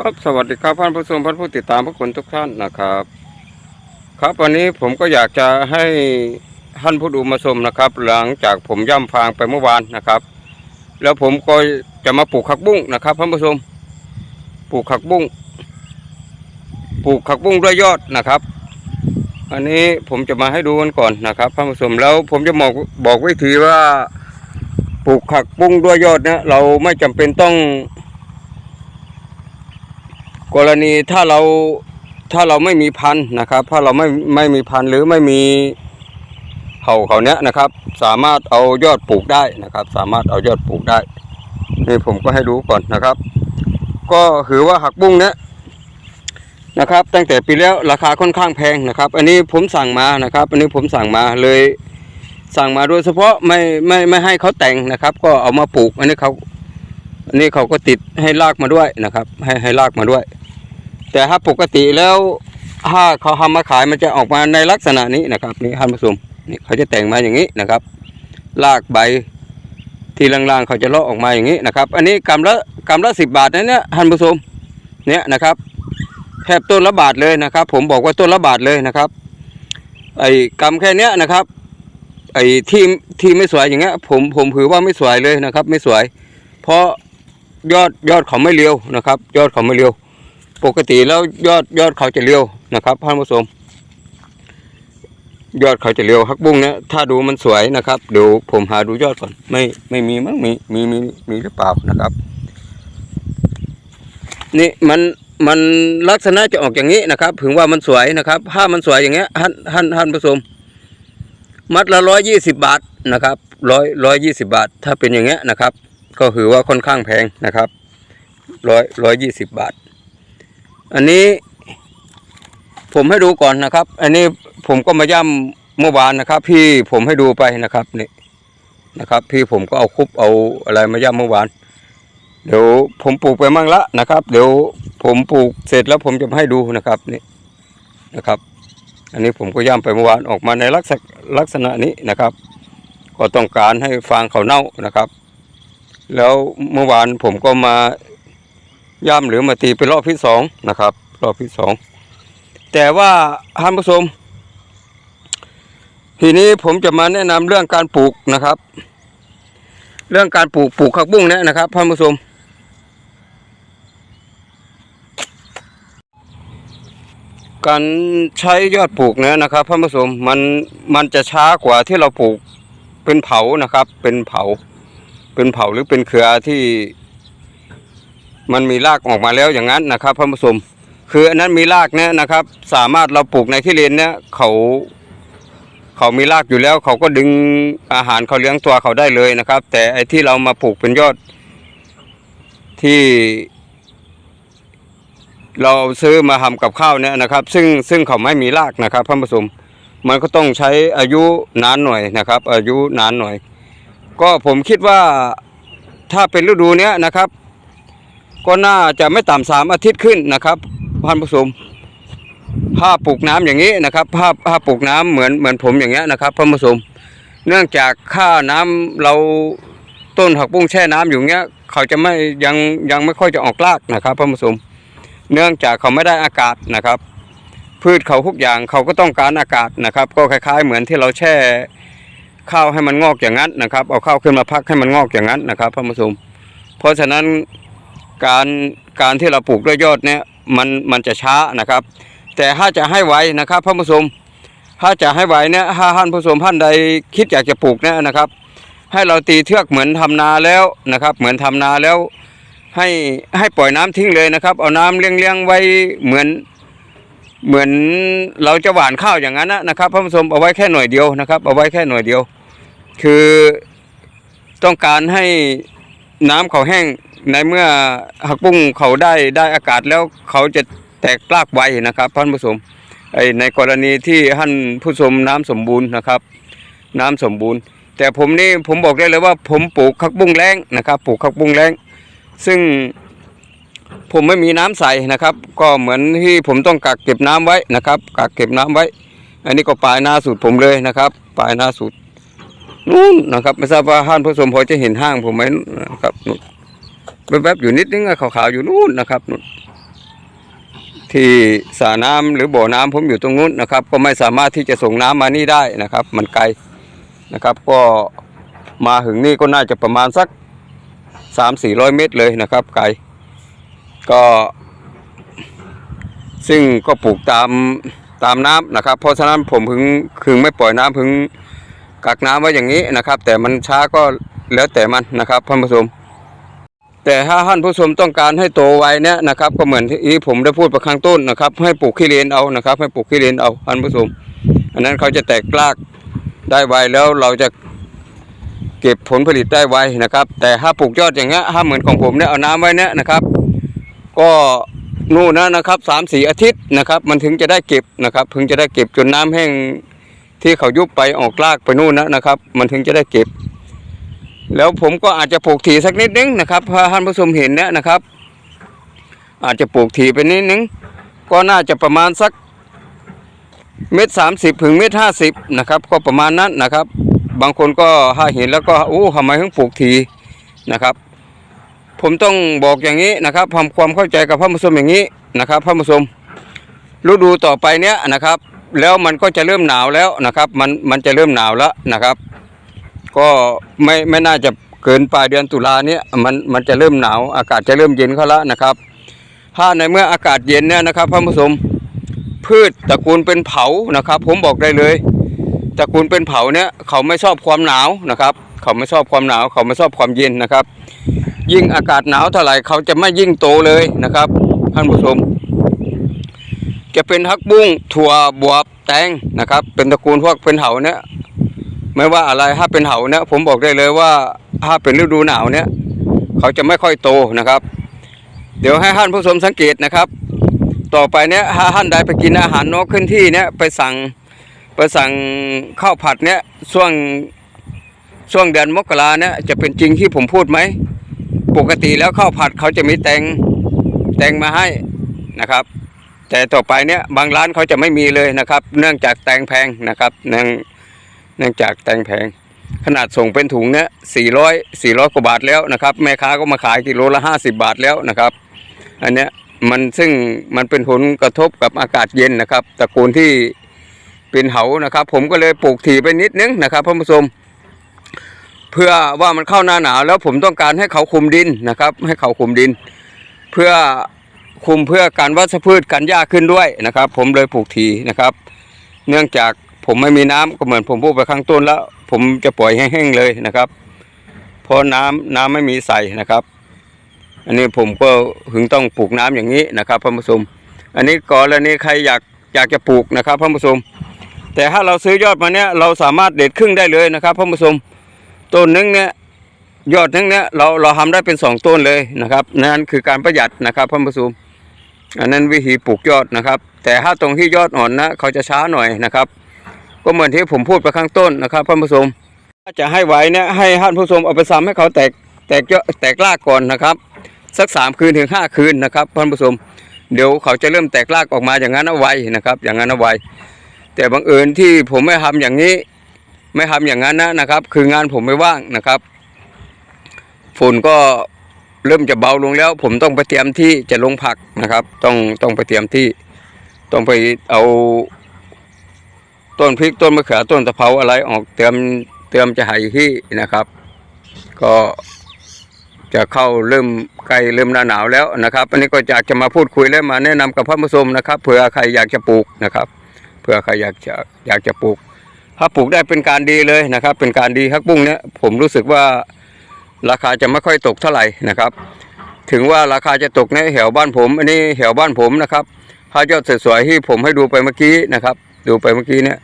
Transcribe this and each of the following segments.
ครับสวัสดีครับท่านผู้ชมท่านผู้ติดตามทุกคนทุกท่านนะครับ ครับวันนี้ผมก็อยากจะให้ท่านผู้ดูมาชมนะครับ หลังจากผมย่ำฟางไปเมื่อวานนะครับ แล้วผมก็จะมาปลูกผักบุ้งนะครับท่านผู้ชมปลูกผักบุ้งปลูกผักบุ้งด้วยยอดนะครับ อันนี้ผมจะมาให้ดูกันก่อนนะครับท่านผู้ชมแล้วผมจะบอกบอกวิธีว่าปลูกผักบุ้งด้วยยอดเนี่ยเราไม่จำเป็นต้อง กรณีถ้าเราถ้าเราไม่มีพันธุ์นะครับ ถ้าเราไม่ไม่มีพันธุ์หรือไม่มีเห่าเขาเนี้ยนะครับ สามารถเอายอดปลูกได้นะครับ สามารถเอายอดปลูกได้ นี่ผมก็ให้ดูก่อนนะครับ ก็ถือว่าหักบุ้งเนี้ยนะครับ ตั้งแต่ปีแล้วราคาค่อนข้างแพงนะครับ อันนี้ผมสั่งมานะครับ อันนี้ผมสั่งมาเลยสั่งมาโดยเฉพาะไม่ไม่ไม่ให้เขาแต่งนะครับ ก็เอามาปลูก อันนี้เขาอันนี้เขาก็ติดให้ลากมาด้วยนะครับ ให้ให้ลากมาด้วย แต่ถ้าปกติแล้วถ้าเขาทำมาขายมันจะออกมาในลักษณะนี้นะครับนี่ท่านผู้ชมนี่เขาจะแต่งมาอย่างนี้นะครับลากใบที่ล่างๆเขาจะเลาะออกมาอย่างนี้นะครับ อันนี้กำละกำละสิบบาทนะเนี่ยท่านผู้ชมเนี่ยนะครับแทบต้นละบาทเลยนะครับ ผมบอกว่าต้นละบาทเลยนะครับ ไอ้กำแค่เนี้ยนะครับ ไอ้ที่ที่ไม่สวยอย่างเงี้ย ผมผมถือว่าไม่สวยเลยนะครับ ไม่สวย เพราะยอดยอดเขาไม่เรียวนะครับ ยอดเขาไม่เรียว ปกติแล้วยอดยอดเขาจะเรียวนะครับท่านผู้ชมยอดเขาจะเรียวฮักบุ้งเนี่ยถ้าดูมันสวยนะครับเดี๋ยวผมหาดูยอดก่อน ไม่ไม่มีมั้งมีมีมีมีหรือเปล่านะครับ นี่มันมันลักษณะจะออกอย่างนี้นะครับ ถึงว่ามันสวยนะครับถ้ามันสวยอย่างเงี้ยท่านท่านท่านผู้ชมมัดละร้อยยี่สิบบาทนะครับร้อยร้อยยี่สิบบาท ถ้าเป็นอย่างเงี้ยนะครับ ก็ถือว่าค่อนข้างแพงนะครับร้อยร้อยยี่สิบบาท อันนี้ผมให้ดูก่อนนะครับ อันนี้ผมก็มาย่ำเมื่อวานนะครับ พี่ผมให้ดูไปนะครับนี่นะครับ พี่ผมก็เอาคุบเอาอะไรมาย่ำเมื่อวาน เดี๋ยวผมปลูกไปมั่งละนะครับ เดี๋ยวผมปลูกเสร็จแล้วผมจะมาให้ดูนะครับนี่นะครับ อันนี้ผมก็ย่ำไปเมื่อวานออกมาในลักษณะลักษณะนี้นะครับ ก็ต้องการให้ฟางเขาเน่านะครับ แล้วเมื่อวานผมก็มา ย่ำหรือมาตีเป็นรอบที่สองนะครับ รอบที่สองแต่ว่าท่านผู้ชมทีนี้ผมจะมาแนะนำเรื่องการปลูกนะครับ เรื่องการปลูกปลูกผักบุ้งเนี่ยนะครับท่านผู้ชมการใช้ยอดปลูกเนี่ยนะครับท่านผู้ชมมันมันจะช้ากว่าที่เราปลูกเป็นเผานะครับ เป็นเผา เป็นเผาหรือเป็นเครือที่ มันมีรากออกมาแล้วอย่างนั้นนะครับท่านผู้ชมคืออันนั้นมีรากเนี่ยนะครับ สามารถเราปลูกในที่เลนเนี่ยเขาเขามีรากอยู่แล้วเขาก็ดึงอาหารเขาเลี้ยงตัวเขาได้เลยนะครับ แต่ไอ้ที่เรามาปลูกเป็นยอดที่ เราซื้อมาทำกับข้าวเนี่ยนะครับ ซึ่งซึ่งเขาไม่มีรากนะครับท่านผู้ชมมันก็ต้องใช้อายุนานหน่อยนะครับ อายุนานหน่อย ก็ผมคิดว่าถ้าเป็นฤดูเนี้ยนะครับ ก็น่าจะไม่ต่ำสามอาทิตย์ขึ้นนะครับท่านผู้ชมถ้าปลูกน้ำอย่างนี้นะครับถ้าถ้าปลูกน้ำเหมือนเหมือนผมอย่างเงี้ยนะครับท่านผู้ชมเนื่องจากค่าน้ำเราต้นผักบุ้งแช่น้ำอยู่เงี้ย เขาจะไม่ยังยังไม่ค่อยจะออกรากนะครับท่านผู้ชมเนื่องจากเขาไม่ได้อากาศนะครับ พืชเขาทุกอย่างเขาก็ต้องการอากาศนะครับ ก็คล้าย ๆ เหมือนที่เราแช่ข้าวให้มันงอกอย่างนั้นนะครับ เอาข้าวขึ้นมาพักให้มันงอกอย่างนั้นนะครับท่านผู้ชมเพราะฉะนั้น การการที่เราปลูกด้วยยอดเนี่ยมันมันจะช้านะครับ แต่ถ้าจะให้ไวนะครับท่านผู้ชมถ้าจะให้ไวเนี่ยถ้าท่านผู้ชมท่านใดคิดอยากจะปลูกเนี่ยนะครับ ให้เราตีเทือกเหมือนทำนาแล้วนะครับ เหมือนทำนาแล้วให้ให้ปล่อยน้ำทิ้งเลยนะครับ เอาน้ำเลี้ยงเลี้ยงๆไว้เหมือนเหมือนเราจะหว่านข้าวอย่างนั้นนะครับท่านผู้ชมเอาไว้แค่หน่อยเดียวนะครับ เอาไว้แค่หน่อยเดียว คือต้องการให้น้ำเขาแห้ง ในเมื่อหักบุ้งเขาได้ได้อากาศแล้วเขาจะแตกรากไวนะครับท่านผู้ชมไอในกรณีที่ท่านผู้ชมน้ำสมบูรณ์นะครับ น้ำสมบูรณ์ แต่ผมนี่ผมบอกได้เลยว่า ผมปลูกผักบุ้งแรงนะครับปลูกผักบุ้งแรงซึ่งผมไม่มีน้ำใส่นะครับ ก็เหมือนที่ผมต้องกักเก็บน้ำไว้นะครับกักเก็บน้ำไว้ อันนี้ก็ปลายหน้าสุดผมเลยนะครับ ปลายหน้าสุดนู่นนะครับ ไม่ทราบว่าท่านผู้ชมพอจะเห็นห้างผมไหมนะครับนู่ แวบๆอยู่นิดนึงอะขาวๆอยู่นู่นนะครับนู่นที่สระน้ำหรือบ่อน้ำผมอยู่ตรงนู้นนะครับ ก็ไม่สามารถที่จะส่งน้ำมานี่ได้นะครับ มันไกลนะครับ ก็มาถึงนี่ก็น่าจะประมาณสักสามสี่ร้อยเมตรเลยนะครับ ไกลก็ ซึ่งก็ปลูกตามตามน้ำนะครับ เพราะฉะนั้นผมพึงพึงไม่ปล่อยน้ำพึงกักน้ำไว้อย่างนี้นะครับ แต่มันช้าก็แล้วแต่มันนะครับท่านผู้ชม แต่ถ้าท่านผู้ชมต้องการให้โตไวเนี่ยนะครับ ก็เหมือนที่ผมได้พูดไปข้างต้นนะครับ ให้ปลูกขี้เลนเอานะครับ ให้ปลูกขี้เลนเอาท่านผู้ชมอันนั้นเขาจะแตกรากได้ไวแล้วเราจะเก็บผลผลิตได้ไวนะครับ แต่ถ้าปลูกยอดอย่างเงี้ยถ้าเหมือนของผมเนี่ยเอาน้ำไว้เนี่ยนะครับ ก็นู่นนะนะครับสามสี่อาทิตย์นะครับ มันถึงจะได้เก็บนะครับถึงจะได้เก็บจนน้ำแห้งที่เขายุบไปออกรากไปนู่นนะนะครับ มันถึงจะได้เก็บ แล้วผมก็อาจจะปลูกถี่สักนิดนึงนะครับถ้าท่านผู้ชมเห็นเนี่ยนะครับ อาจจะปลูกถี่ไปนิดนึง ก็น่าจะประมาณสักเม็ดสามสิบถึงเม็ดห้าสิบนะครับ ก็ประมาณนั้นนะครับ บางคนก็ถ้าเห็นแล้วก็โอ้ทำไมถึงปลูกถี่นะครับ ผมต้องบอกอย่างนี้นะครับทำความเข้าใจกับพระมุสลิมอย่างนี้นะครับพระมุสลิมฤดูต่อไปเนี้ยนะครับ แล้วมันก็จะเริ่มหนาวแล้วนะครับ มันมันจะเริ่มหนาวแล้วนะครับ ก็ไม่ไม่น่าจะเกินปลายเดือนตุลาเนี้ยมันมันจะเริ่มหนาวอากาศจะเริ่มเย็นเข้าแล้วนะครับ ถ้าในเมื่ออากาศเย็นเนี่ยนะครับพระมุสลิมพืชตระกูลเป็นเผานะครับ ผมบอกได้เลยตระกูลเป็นเผาเนี่ยเขาไม่ชอบความหนาวนะครับ เขาไม่ชอบความหนาว เขาไม่ชอบความเย็นนะครับ ยิ่งอากาศหนาวเท่าไหร่เขาจะไม่ยิ่งโตเลยนะครับท่านผู้ชมจะเป็นฮักบุ้งถั่วบวบแตงนะครับ เป็นตระกูลพวกเป็นเหาเนี่ย ไม่ว่าอะไรถ้าเป็นเหาเนี่ยผมบอกได้เลยว่าถ้าเป็นฤดูหนาวเนี่ย เขาจะไม่ค่อยโตนะครับ เดี๋ยวให้ท่านผู้ชมสังเกตนะครับ ต่อไปเนี่ยถ้าท่านใดไปกินอาหารนอกขึ้นที่เนี่ยไปสั่งไปสั่งข้าวผัดเนี่ยช่วงช่วงเดือนมกราเนี่ยจะเป็นจริงที่ผมพูดไหมปกติแล้วข้าวผัดเขาจะมีแตงแตงมาให้นะครับ แต่ต่อไปเนี่ยบางร้านเขาจะไม่มีเลยนะครับ เนื่องจากแตงแพงนะครับเนื่อง เนื่องจากแตงแพงขนาดส่งเป็นถุงเนี่ยสี่ร้อยสี่ร้อยกว่าบาทแล้วนะครับ แม่ค้าก็มาขายกิโลละห้าสิบาทแล้วนะครับ อันเนี้ยมันซึ่งมันเป็นผลกระทบกับอากาศเย็นนะครับตระกูลที่เป็นเหานะครับ ผมก็เลยปลูกถี่ไปนิดนึงนะครับท่านผู้ชมเพื่อว่ามันเข้าหน้าหนาวแล้วผมต้องการให้เขาคุมดินนะครับ ให้เขาคุมดิน เพื่อคุมเพื่อการวัชพืชกันหญ้าขึ้นด้วยนะครับ ผมเลยปลูกทีนะครับ เนื่องจาก ผมไม่มีน้ำก็เหมือนผมพูดไปข้างต้นแล้ว ผมจะปล่อยแห้งๆเลยนะครับเพราะน้ำน้ำไม่มีใส่นะครับ อันนี้ผมก็ถึงต้องปลูกน้ำอย่างนี้นะครับท่านผู้ชมอันนี้กรณีใครอยากอยากจะปลูกนะครับท่านผู้ชมแต่ถ้าเราซื้อยอดมาเนี้ยเราสามารถเด็ดครึ่งได้เลยนะครับท่านผู้ชมต้นหนึงเนี่ยยอดหนึงเนี่ยเราเราทำได้เป็นสองต้นเลยนะครับนั่นคือการประหยัดนะครับท่านผู้ชมอันนั้นวิธีปลูกยอดนะครับ แต่ถ้าตรงที่ยอดอ่อนนะเขาจะช้าหน่อยนะครับ ก็เหมือนที่ผมพูดไปข้างต้นนะครับท่านผู้ชมถ้าจะให้ไหวเนี่ยให้ท่านผู้ชมเอาไปซ้ำให้เขาแตกแตกเยอะแตกรากก่อนนะครับ สักสามคืนถึงห้าคืนนะครับท่านผู้ชมเดี๋ยวเขาจะเริ่มแตกรากออกมาอย่างนั้นเอาไว้นะครับ อย่างนั้นเอาไว้ แต่บังเอิญที่ผมไม่ทำอย่างนี้ ไม่ทำอย่างนั้นนะนะครับ คืองานผมไม่ว่างนะครับฝุ่นก็เริ่มจะเบาลงแล้ว ผมต้องไปเตรียมที่จะลงผักนะครับ ต้องต้องไปเตรียมที่ ต้องไปเอา ต้นพริกต้นมะเขือต้นตะเภาอะไรออกเตรียมเตรียมจะให้ที่นะครับ ก็จะเข้าเริ่มใกล้เริ่มหน้าหนาวแล้วนะครับอันนี้ก็อยากจะมาพูดคุยและมาแนะนำกับพระผู้ชมนะครับเผื่อใครอยากจะปลูกนะครับเผื่อใครอยากจะอยากจะปลูก ถ้าปลูกได้เป็นการดีเลยนะครับ เป็นการดีฮักบุ้งเนี่ยผมรู้สึกว่าราคาจะไม่ค่อยตกเท่าไหร่นะครับ ถึงว่าราคาจะตกในแถวบ้านผม อันนี้แถวบ้านผมนะครับถ้ายอดสวยๆที่ผมให้ดูไปเมื่อกี้นะครับ ดูไปเมื่อกี้เนี่ย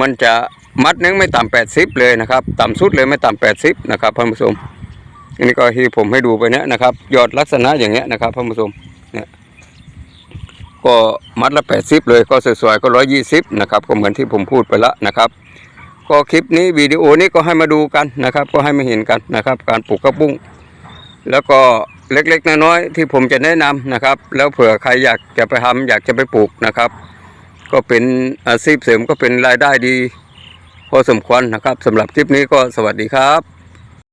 มันจะมัดนึงไม่ต่ำแปดสิบเลยนะครับ ต่ำสุดเลยไม่ต่ำแปดสิบนะครับท่านผู้ชมอันนี้ก็ที่ผมให้ดูไปเนี่ยนะครับ ยอดลักษณะอย่างเงี้ยนะครับท่านผู้ชมเนี่ยก็มัดละแปดสิบเลยก็สวยๆก็ร้อยยี่สิบนะครับก็เหมือนที่ผมพูดไปล้วนะครับก็คลิปนี้วิดีโอนี้ก็ให้มาดูกันนะครับ ก็ให้มาเห็นกันนะครับ การปลูกกระบุ้ง แล้วก็เล็กๆน้อยๆที่ผมจะแนะนำนะครับ แล้วเผื่อใครอยากจะไปทำอยากจะไปปลูกนะครับ ก็เป็นอาชีพเสริมก็เป็นรายได้ดี พอสมควรนะครับสำหรับคลิปนี้ก็สวัสดีครับ